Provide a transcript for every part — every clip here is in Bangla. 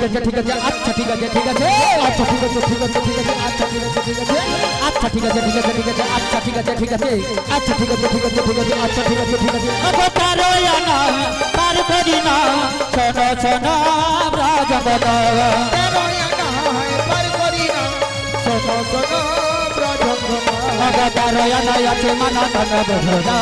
ঠিক আছে ঠিক আছে আচ্ছা ঠিক আছে ঠিক আছে আচ্ছা ঠিক আছে ঠিক আছে ঠিক আছে আচ্ছা ঠিক আছে ঠিক আছে আচ্ছা ঠিক আছে ঠিক আছে ঠিক আছে আচ্ছা ঠিক আছে ঠিক আছে আচ্ছা ঠিক আছে ঠিক আছে ঠিক আছে আচ্ছা ঠিক আছে ঠিক আছে অগো তারয়ানা পার করি না শোনো শোনো ব্রজবদ অগো তারয়ানা আছে মনা কন বুঝনা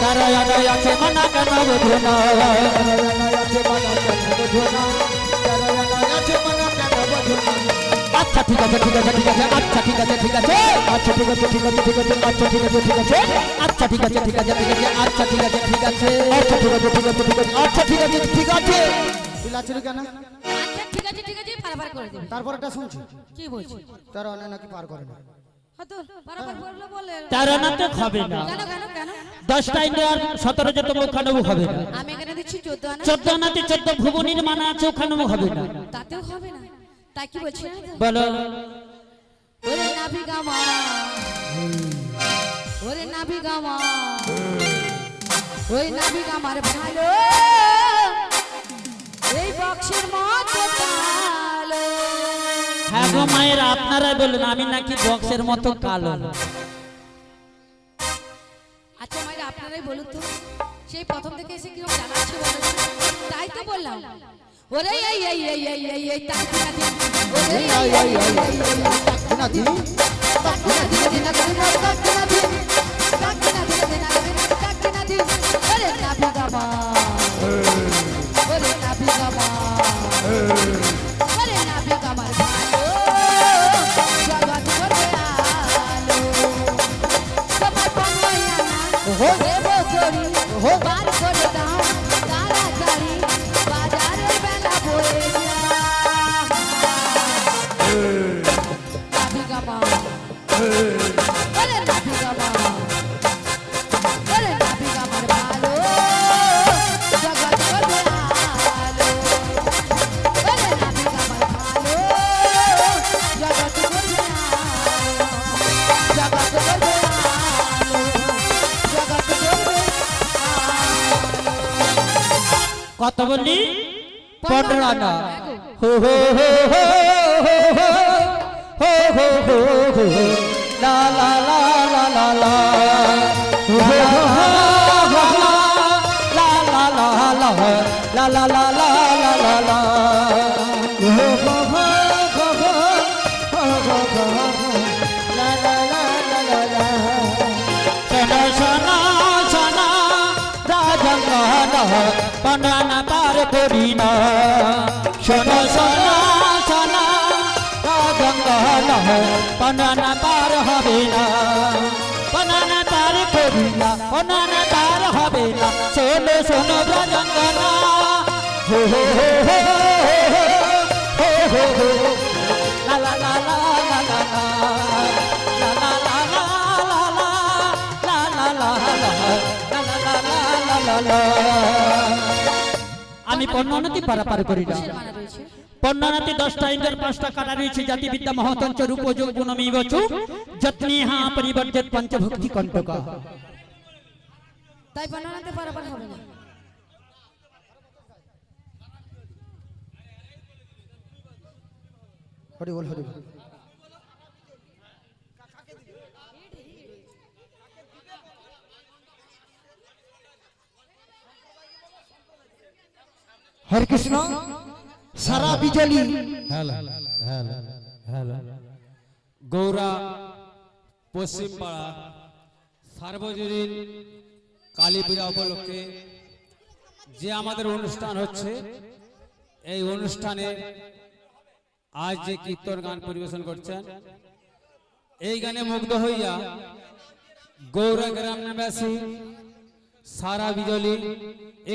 তারয়ানা আছে মনা কন বুঝনা আচ্ছা ঠিক আছে ঠিক আছে ঠিক আছে আচ্ছা ঠিক আছে ঠিক আছে আচ্ছা ঠিক আছে ঠিক আছে ঠিক আছে আচ্ছা ঠিক আছে ঠিক আছে আচ্ছা ঠিক আছে ঠিক আছে ঠিক আছে আচ্ছা ঠিক আছে ঠিক আছে আচ্ছা ঠিক আছে ঠিক আছে ঠিক আছে আচ্ছা ঠিক আছে ঠিক আছে তুই লাচুরি কেন আচ্ছা ঠিক আছে ঠিক আছে পারাপার করে দেবে তারপর এটা শুনছি কি বলছি তারা অনেক নাকি পার করে না হবে দশটা ইন্ডিয়ার সতেরো যত ওখানেও হবে না চোদ্দ আনা চোদ্দ ভুবনির মানা আছে ওখানেও হবে না তাতেও হবে না তাই কি বলছি? বলো। ওরে নাভি গামা ওরে নাভি গামা ওই নাভি গামার ভালো। এই বক্সের মতো কালো। হ্যাঁ গো মায়ের আপনারাই বলুন আমি নাকি বক্সের মতো কালো? আচ্ছা মায়ের আপনারাই বলুন তো। সেই প্রথম থেকে এসে কীরকম জানাচ্ছে তাই তো বললাম ওরে এই এই এই এই এই এই তাকবি না কত বলি পনেরো আনা হো হো হো হো হো হো হো হো হো লা লা লা করি না শোনো শোনো শোনো রাজঙ্গন পনানা পার হবে না পনানা পার করি না পনানা পার হবে না শোনো শোনো রাজঙ্গন হো হো হো হো হো হো হো হো লা লা লা লা লা লা লা লা লা লা লা লা লা লা লা লা লা লা লা আমি পণ্যনাতি পারাপার করি না। পণ্যনাতি দশটা ইন্দ্র পাঁচটা কাটা রয়েছে? জাতিবিদ্যা মহতঞ্চ রূপযোগ গুণমী বচু। যত্নী হা পরিবর্তিত পঞ্চভক্তি কণ্টক। তাই বানাতে পারাপার হবে না। হরি বল হরি বল। হরে কৃষ্ণ। সারা বিজলি। গৌরা পশ্চিমপাড়া সার্বজনীন কালী পূজা উপলক্ষে যে আমাদের অনুষ্ঠান হচ্ছে, এই অনুষ্ঠানে আজ যে কীর্তন গান পরিবেশন করছেন, এই গানে মুগ্ধ হইয়া গৌরা গ্রামবাসী সারা বিজলি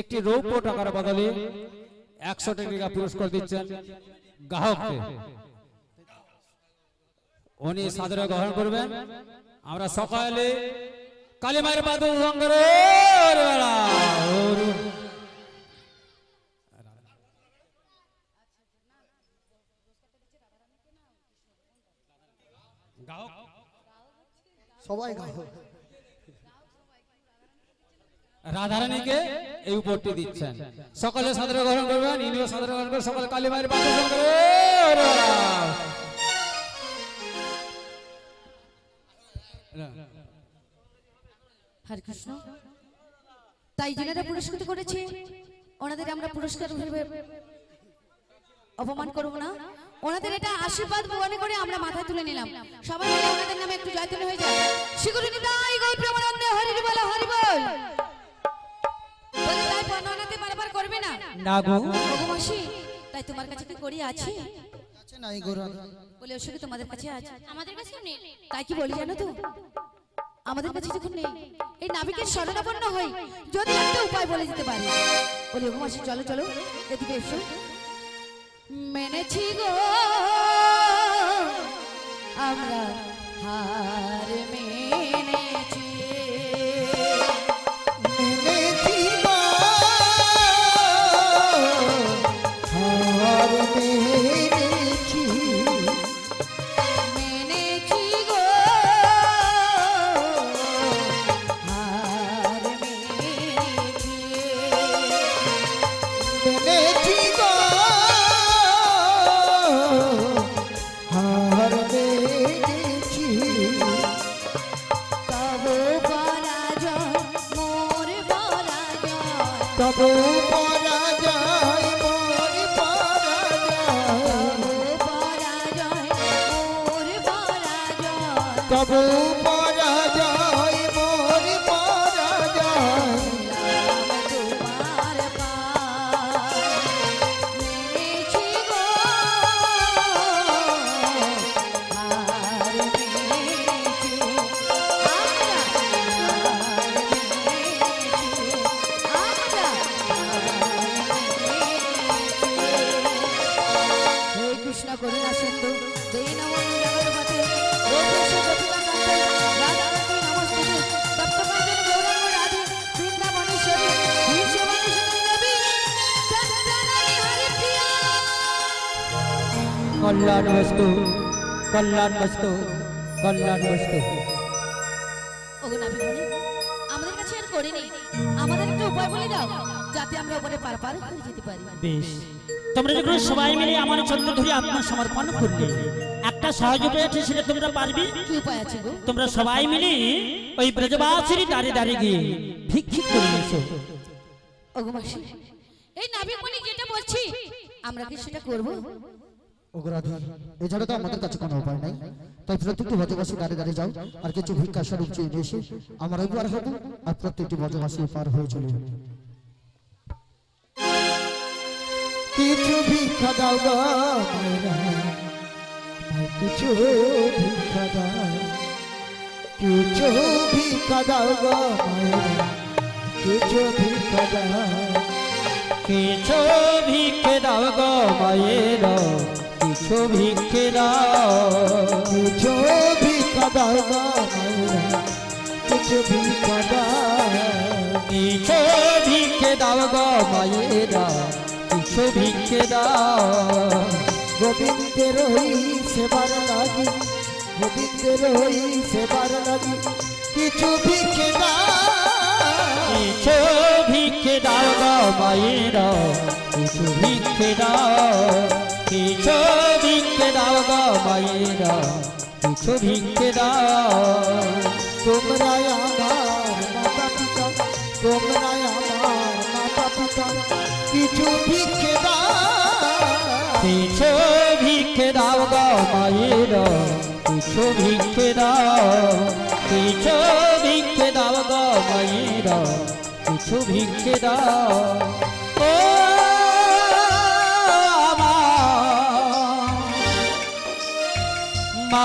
একটি রৌপ্য টাকার বদলে একশো টাকা পুরস্কার দিচ্ছেন গ্রাহককে। উনি সাদরে গ্রহণ করবেন। আমরা সকালে কালিমার বাদু সবাই রাধারানীকে এই উপরটি দিচ্ছেন। সকলে সাদরে গ্রহণ করবেন, ইনিও সাদরে গ্রহণ করবেন সকলে কালী মায়ের বাবা। হরে তাই যেনারা পুরস্কৃত করেছে, ওনাদের আমরা পুরস্কার অপমান করব না। ওনাদের এটা আশীর্বাদ মনে করে আমরা মাথায় তুলে নিলাম। সবাই ওনাদের নামে একটু জয়তুল হয়ে যায় শিগুরি নিতাই গৌর প্রেমানন্দে হরি বল হরি বলে। না। না গো। মাসি তাই তোমার কাছে কি করি আছে? আছে না এই গৌরা বলে সঙ্গে তোমাদের কাছে আছে। আমাদের কাছে নেই। তাই কি বলি জানো তো? আমাদের কাছে যখন নেই এই নাবিকের শরণাপন্ন হই যদি একটা উপায় বলে দিতে পারি। বলি ওগো মাসি চলো চলো এদিকে এসো। মেনেছি গো আমরা হার মেনেছি মেনেছি আমরা হার মেনেছি আমরা হে কৃষ্ণ করুণা সিন্ধু কল্যাণ বস্তু কল্যাণ বস্তু কল্যাণ বস্তু। আমাদের কাছে আর করে নেই। আমাদের একটা উপায় বলে দাও যাতে আমরা উপরে পার পার করে যেতে পারি। বেশ। তোমরা যখন সবাই মিলে আমার চন্দ্র ধরে আত্মসমর্পণ করলে একটা সহজ উপায় আছে সেটা তোমরা পারবে? কি উপায় আছে গো? তোমরা সবাই মিলে ওই ব্রজবাসীর দাঁড়ে দাঁড়িয়ে গিয়ে ভিক্ষিক করে এসো ওগো মাসি এই নাবিক মনি যেটা বলছি আমরা কি সেটা করব? অপরাধী এছাড়া তো আমাদের কাছে কোনো উপায় নাই। তাই প্রত্যেকটি বজবাসী দাঁড়িয়ে দাঁড়িয়ে যাও, আর কিছু ভিক্ষা স্বরূপ চেয়ে নিয়ে আমরা পার হব, আর প্রত্যেকটি বজবাসী পার হয়ে চলে কিছু ভিক্ষা দাও কিছু ভিক্ষা দাও কিছু ভিক্ষা দাও কিছু ভিক্ষা দাও কিছু ভিক্ষে দাও গো মায়ের কিছু ভিক্ষে কিছু ভিক্ষা দাও গো ভিক্ষা দাও কিছু ভিক্ষে দাও গো মায়ের কিছু ভিক্ষে দাও গোবিন্দের ওই সেবার লাগি গোবিন্দের ওই সেবার লাগি কিছু ভিক্ষে দাও কিছু ভিক্ষে দাও গো মায়ের কিছু ভিক্ষে দাও কিছু ভিক্ষে দাও গো মায়ের? কিছু ভিক্ষে দাও? তোমরা আমার মাতা পিতা, তোমরা আমার মাতা পিতা কিছু ভিক্ষে দাও? কিছু ভিক্ষে দাও গো মায়ের? কিছু ভিক্ষে দাও? কিছু ভিক্ষে দাও গো মায়ের? কিছু ভিক্ষে দাও?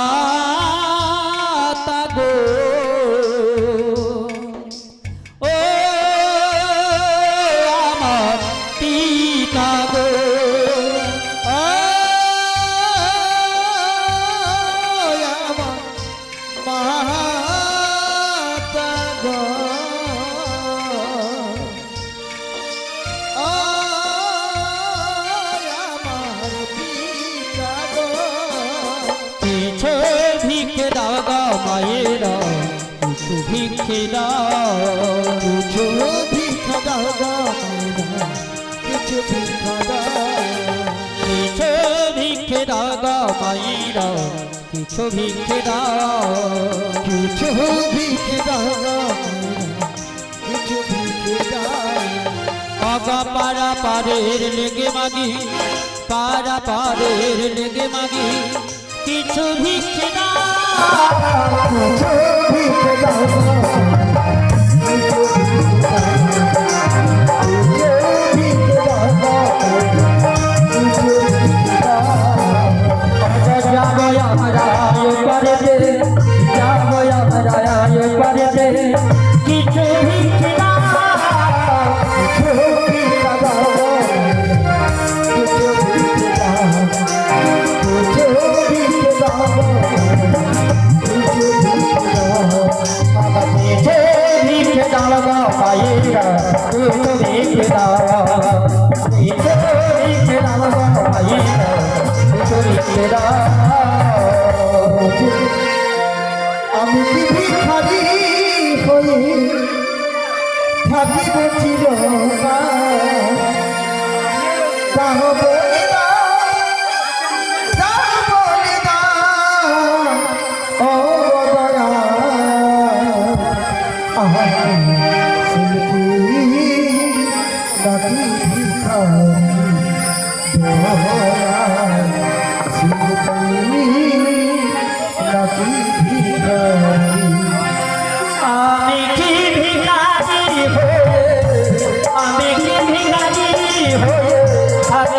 Ah ভিক্ষে দাও কিছু দাও ভিক্ষা দাও কিছু ভিক্ষে দাও কিছু ভিক্ষে দাও কিছু ভিক্ষে দাও কিছু ভিক্ষে দাও লেগে মাগি, পাড়া লেগে মাগি, কিছু ভিক্ষে দাও ভিক্ষে দাও থাকিব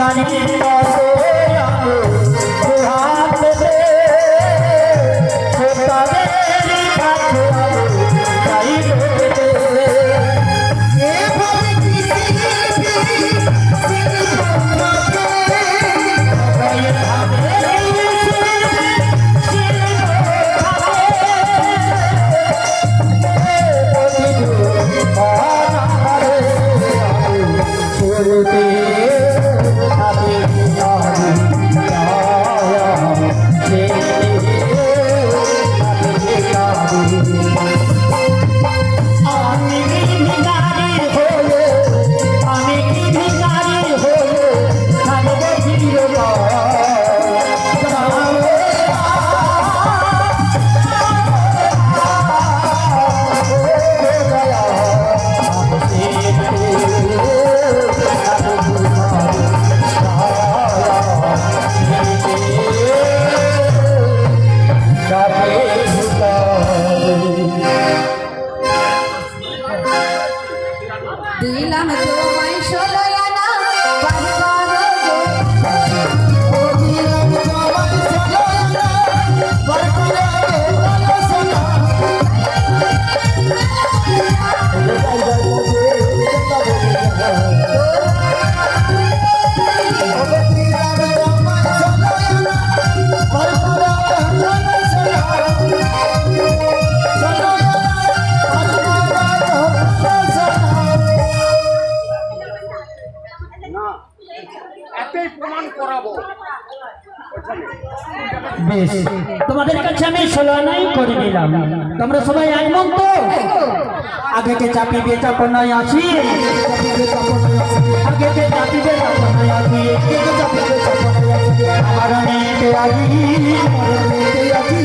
জানি মতো দিলাম তোমায় ষোলো আনা। বেশ তোমাদের কাছে আমি সোলানাই করে নিলাম তোমরা সবাই একমন তো? আগেকে চাপিবে চাপনায় আসি আগেকে চাপিবে চাপনায় আসি আমার মেয়েকে আজি আছি?